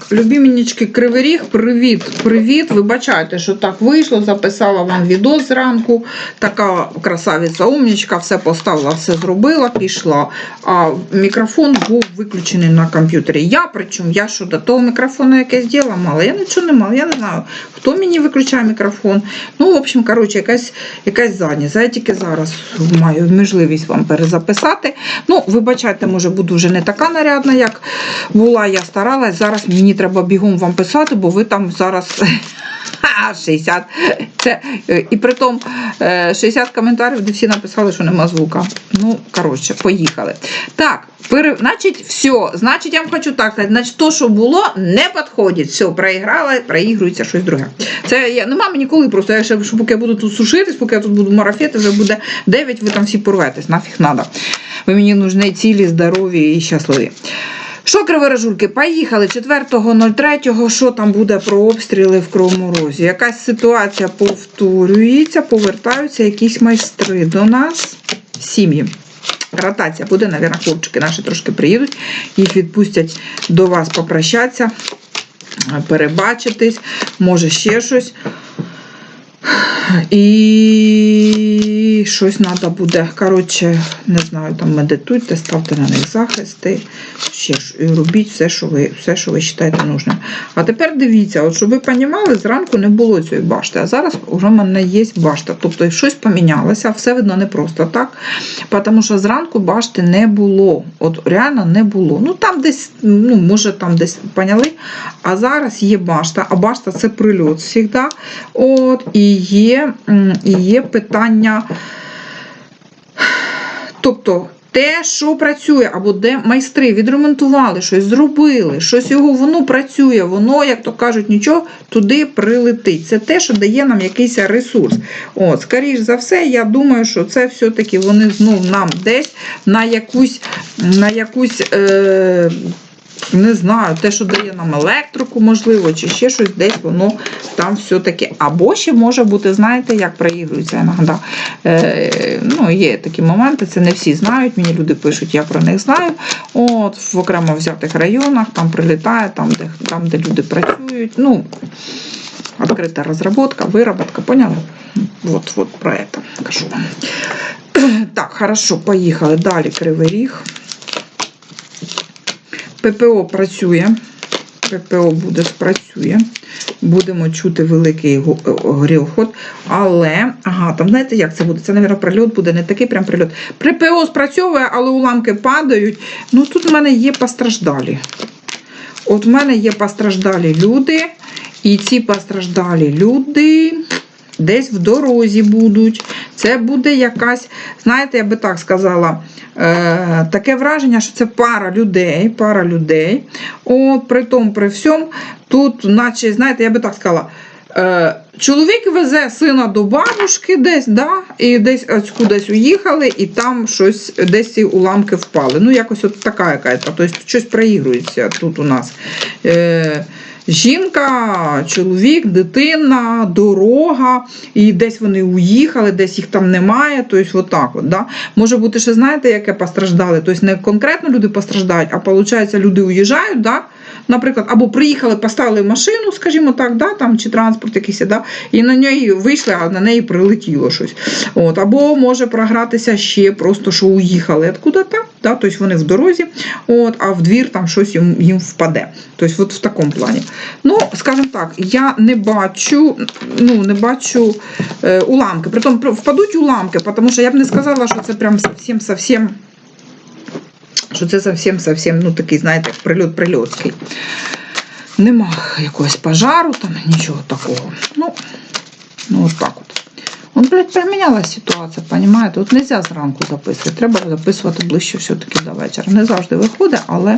Так, любімінічки Кривий Ріг, привіт, привіт. Вибачайте, що так вийшло. Записала вам відео зранку. Така красавиця умнічка, все поставила, все зробила, пішла. А мікрофон був виключений на комп'ютері. Я, причому, я що до того мікрофону якесь діло мала. Я нічого не мала, я не знаю, хто мені виключає мікрофон. Ну, в общем, коротше, якась, якась задність. Я тільки зараз маю можливість вам перезаписати. Ну, вибачайте, може, буду вже не така нарядна, як була. Я старалась. Зараз мені треба бігом вам писати, бо ви там зараз. 60. Це, е, і при тому 60 коментарів, де всі написали, що нема звука. Ну, коротше, поїхали. Так, пере... значить, все. Значить, я вам хочу так сказати, значить, то, що було, не підходить. Все, проіграла, проігрується щось друге. Це я, нема мені коли просто, я ще, що поки я буду тут сушитись, поки я тут буду марафети, вже буде 9, ви там всі порветесь, нафіг надо. Ви мені нужні цілі, здорові і щасливі. Що, криворожульки, поїхали 4.03, що там буде про обстріли в Кривому Розі? Якась ситуація повторюється, повертаються якісь майстри до нас, сім'ї. Ротація буде, навірно, хлопчики наші трошки приїдуть, їх відпустять до вас попрощатися, перебачитись, може ще щось. І щось треба буде. Коротше, не знаю, там медитуйте, ставте на них захисти, ще ж, і робіть все, що ви все, що ви вважаєте нужним. А тепер дивіться, от щоб ви розуміли, зранку не було цієї башти, а зараз вже в мене є башта. Тобто щось помінялося, все видно не просто так. Тому що зранку башти не було. От реально не було. Ну там десь, ну, може, там десь поняли. А зараз є башта, а башта це прильот завжди. От, і є, і є питання. Тобто те, що працює, або де майстри відремонтували, щось зробили, щось його воно працює, воно, як то кажуть, нічого туди прилетить. Це те, що дає нам якийсь ресурс. От, скоріш за все, я думаю, що це все-таки вони знов нам десь на якусь, на якусь. Е- не знаю, те, що дає нам електрику, можливо, чи ще щось десь воно там все-таки. Або ще може бути, знаєте, як проігрується іноді. Е, ну, Є такі моменти, це не всі знають. Мені люди пишуть, я про них знаю. От, В окремо взятих районах там прилітає, там, де, там, де люди працюють. Ну, Відкрита розробка, вироботка, поняли? Вот, вот про это кажу. Так, хорошо, поїхали. Далі Кривий Ріг. ППО працює. ППО буде спрацює. Будемо чути великий е. Але, ага, там знаєте, як це буде? Це, мабуть, прильот буде не такий прям прильот. ППО спрацьовує, але уламки падають. Ну тут в мене є постраждалі. От в мене є постраждалі люди, і ці постраждалі люди десь в дорозі будуть. Це буде якась, знаєте, я би так сказала, е, таке враження, що це пара людей, пара людей. От, при тому, при всьому, тут, наче, знаєте, я би так сказала. Е, Чоловік везе сина до бабушки десь, да, і десь ось кудись уїхали, і там щось, десь ці уламки впали. Ну, якось от така якась, тобто щось проігрується тут у нас. Е, Жінка, чоловік, дитина, дорога, і десь вони уїхали, десь їх там немає. Тобто, отак от, да? Може бути, ще знаєте, яке постраждали? Тобто не конкретно люди постраждають, а виходить, люди уїжджають, да? Наприклад, або приїхали, поставили машину, скажімо так, да? там, чи транспорт якийсь, да? і на неї вийшли, а на неї прилетіло щось. От, або може програтися ще просто, що уїхали откуда-то, да? тобто вони в дорозі, от, а в двір там щось їм, їм впаде. Тобто, от в такому плані. Ну, скажімо так, я не бачу, ну, не бачу е, уламки. Притом впадуть уламки, тому що я б не сказала, що це прям совсем що це зовсім зовсім ну, такий, знаєте, прильот прильотський. Нема якогось пожару, там нічого такого. Ну, ну от так от. Он, блядь, помінялася ситуація, розумієте? От не можна зранку записувати, треба записувати ближче все-таки до вечора. Не завжди виходить, але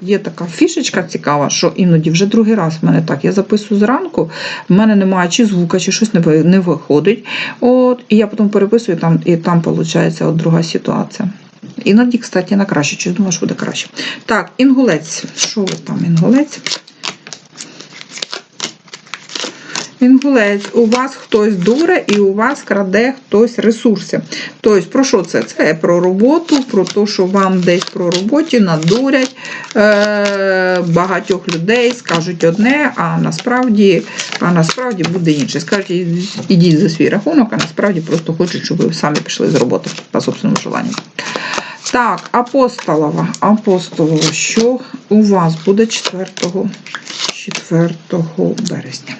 є така фішечка цікава, що іноді вже другий раз в мене так. Я записую зранку, в мене немає чи звука, чи щось не виходить. От, і я потім переписую, там, і там виходить от друга ситуація. Іноді, кстати, на краще. Чи думаю, що буде краще. Так, інгулець. Що ви там, інгулець? Інгулець, у вас хтось дуре і у вас краде хтось ресурси. Тобто, про що це? Це про роботу, про те, що вам десь про роботі надурять е- багатьох людей, скажуть одне, а насправді, а насправді буде інше. Скажуть, «Ідіть- за свій рахунок, а насправді просто хочуть, щоб ви самі пішли з роботи по собственному желанню. Так, апостолова. Апостолова, що у вас буде 4, 4 березня?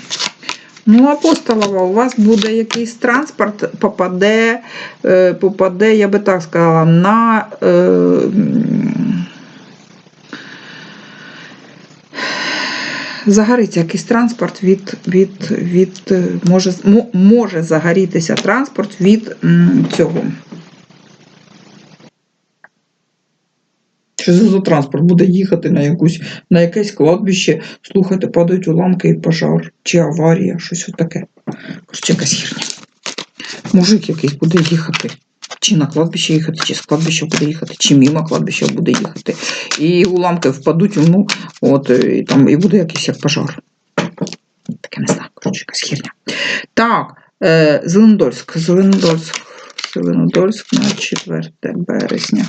Ну, апостолова, у вас буде якийсь транспорт, попаде, е, попаде, я би так сказала, на. Е, загориться якийсь транспорт від, від, від може, може загорітися транспорт від цього. Що за транспорт буде їхати на якусь на якесь кладбище, слухайте, падають уламки і пожар, чи аварія, щось отаке. Короче, якась херня. Мужик якийсь буде їхати. Чи на кладбище їхати, чи з кладбища буде їхати, чи мимо кладбища буде їхати. І уламки впадуть йому, от, і, там, і буде якийсь як пожар. Таке не знаю, коротше, якась херня. Так, е, Зеленодольськ, Зеленодольськ, Зеленодольськ на 4 березня.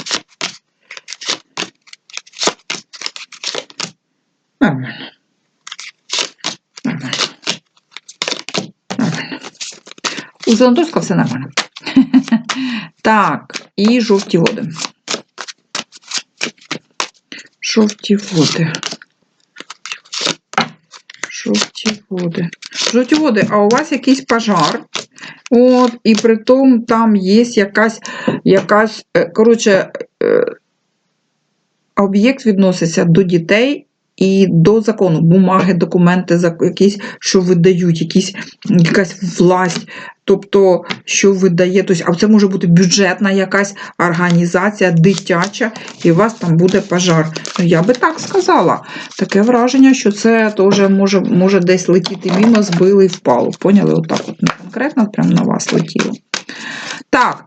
Нормально. Нормально. Нормально. У Зеленодольська все нормально. Так, і жовті води. Жовті води. Жовті води. Жовті води, а у вас якийсь пожар. От, і при тому там є якась, якась, е, коротше, е, об'єкт відноситься до дітей і до закону. Бумаги, документи, якісь, що видають, якісь, якась власть, тобто, що видає, тобто, а це може бути бюджетна якась організація, дитяча, і у вас там буде пожар. Ну, Я би так сказала. Таке враження, що це теж може, може десь летіти мимо, збили і впало. Поняли? Отак от не конкретно прямо на вас летіло. Так,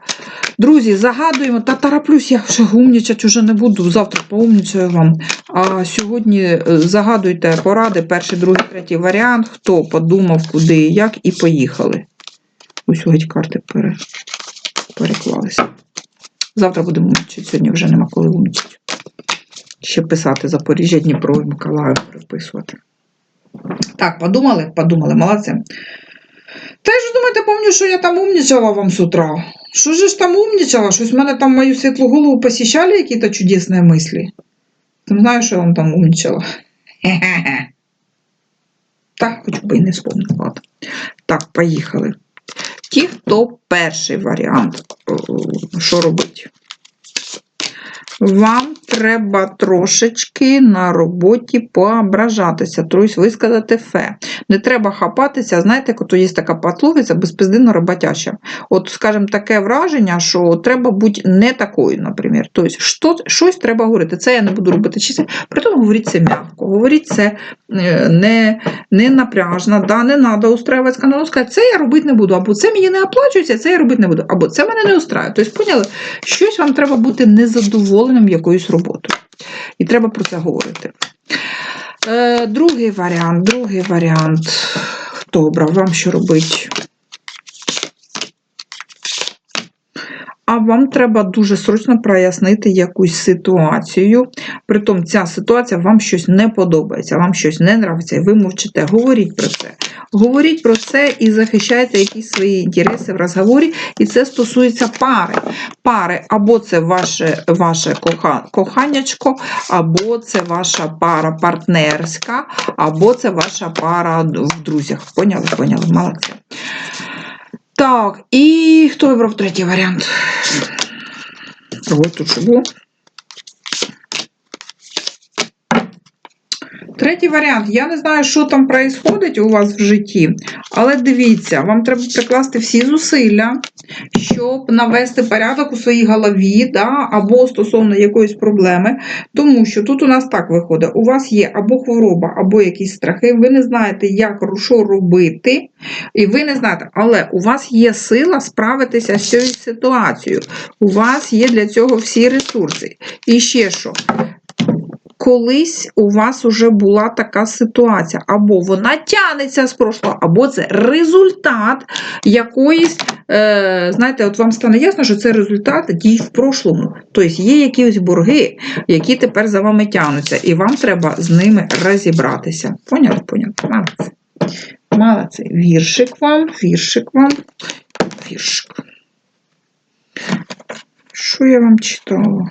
друзі, загадуємо, та тараплюсь, я вже умнічать уже не буду. Завтра поумнічаю вам. А сьогодні е, загадуйте поради, перший, другий, третій варіант, хто подумав, куди і як, і поїхали. Ось геть карти пере, переклалися. Завтра будемо умнічати, сьогодні вже нема коли умнічати. Ще писати Запоріжжя, Дніпро Миколаїв переписувати. Так, подумали? Подумали, молодці. Та я ж думаєте, помню, що я там умнічала вам з утра. Що ж там умнічала? Щось в мене там мою світлу голову посіщали якісь чудесні мислі. Не знаю, що я вам там умнічала. Так, хоч би і не вспомнила. Так, поїхали. Ті, хто перший варіант, е, що робить? Вам треба трошечки на роботі поображатися, тобто висказати фе. Не треба хапатися, знаєте, коли є така патловиця безпиздинно роботяща. От, скажімо, таке враження, що треба бути не такою, наприклад. Тобто, що, щось треба говорити. Це я не буду робити чисто, при тому говоріть це м'яко, говоріть це е, не, не напряжно, да, не треба устраивати скандал, сказати, це я робити не буду, або це мені не оплачується, це я робити не буду, або це мене не устраює. Тобто, поняли, щось вам треба бути незадоволеним якоюсь роботою. І треба про це говорити. Е, другий варіант, другий варіант. Хто обрав вам що робити? А вам треба дуже срочно прояснити якусь ситуацію. Притом ця ситуація вам щось не подобається, вам щось не нравиться, і ви мовчите. Говоріть про це. Говоріть про це і захищайте якісь свої інтереси в розговорі. І це стосується пари. Пари або це ваше, ваше коха, коханячко, або це ваша пара партнерська, або це ваша пара в друзях. Поняли? Поняли? Молодці. Так, і хто вибрав третій варіант? Ось тут що було. Третій варіант. Я не знаю, що там відбувається у вас в житті, але дивіться, вам треба прикласти всі зусилля, щоб навести порядок у своїй голові, да, або стосовно якоїсь проблеми. Тому що тут у нас так виходить: у вас є або хвороба, або якісь страхи, ви не знаєте, як що робити, і ви не знаєте, але у вас є сила справитися з цією ситуацією. У вас є для цього всі ресурси. І ще що? Колись у вас уже була така ситуація, або вона тягнеться з прошлого, або це результат якоїсь, е, знаєте, от вам стане ясно, що це результат дій в прошлому. Тобто є якісь борги, які тепер за вами тягнуться, і вам треба з ними розібратися. Поняли? Поняли? Молодці. Молодці. Віршик вам, віршик вам, віршик. Що я вам читала?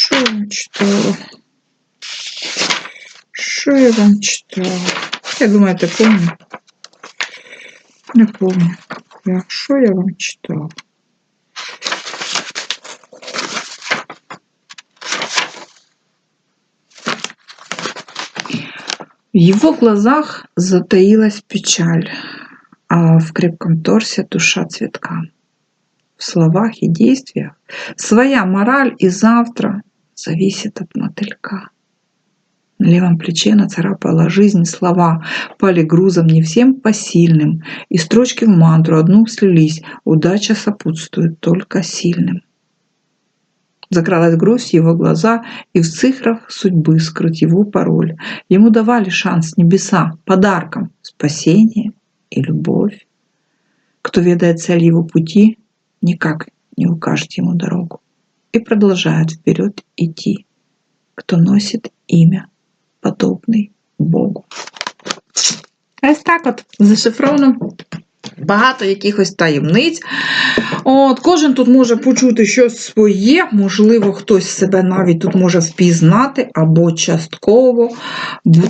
Що я вам читала? Що я вам читала? Я думаю, ти помню. Не помню. Я, що я вам читала? В его глазах затаилась печаль, а в крепком торсе душа цветка. В словах и действиях своя мораль и завтра зависит от мотылька. На левом плече нацарапала жизнь слова, пали грузом не всем посильным, и строчки в мантру одну слились, удача сопутствует только сильным. Закралась грусть его глаза, и в цифрах судьбы скрыть его пароль. Ему давали шанс небеса подарком спасение и любовь. Кто ведает цель его пути, никак не укажет ему дорогу и продолжает вперед идти, кто носит имя, подобный Богу. Ось так от зашифровано багато якихось таємниць. От, Кожен тут може почути щось своє, можливо, хтось себе навіть тут може впізнати або частково,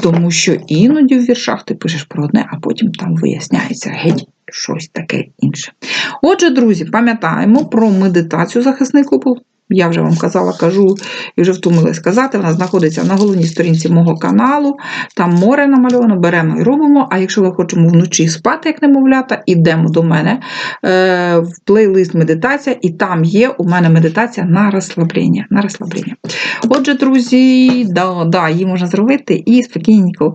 тому що іноді в віршах ти пишеш про одне, а потім там виясняється геть щось таке інше. Отже, друзі, пам'ятаємо про медитацію захисний купол. Я вже вам казала, кажу і вже втомилась казати. Вона знаходиться на головній сторінці мого каналу. Там море намальовано, беремо і робимо. А якщо ми хочемо вночі спати, як немовлята, ідемо до мене е, в плейлист медитація, і там є у мене медитація на розслаблення. На розслаблення. Отже, друзі, да, да, її можна зробити і спокійненько.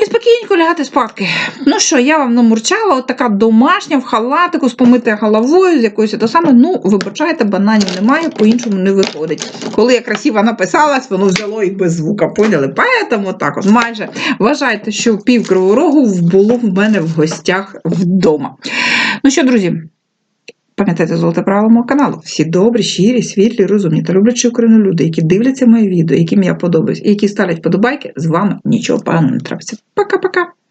І спокійненько лягати спадки. Ну що, я вам намурчала, от така домашня в халатику з помитою головою, з якоюсь то саме. Ну, вибачайте, бананів немає, по-іншому не виходить. Коли я красиво написалась, воно взяло їх без звука. Поняли? Поэтому так от майже вважайте, що пів криворогу було в мене в гостях вдома. Ну що, друзі? Пам'ятайте золоте правило мого каналу. Всі добрі, щирі, світлі, розумні та люблячі Україну люди, які дивляться мої відео, яким я подобаюсь, і які ставлять подобайки, з вами нічого поганого не трапиться. Пока-пока!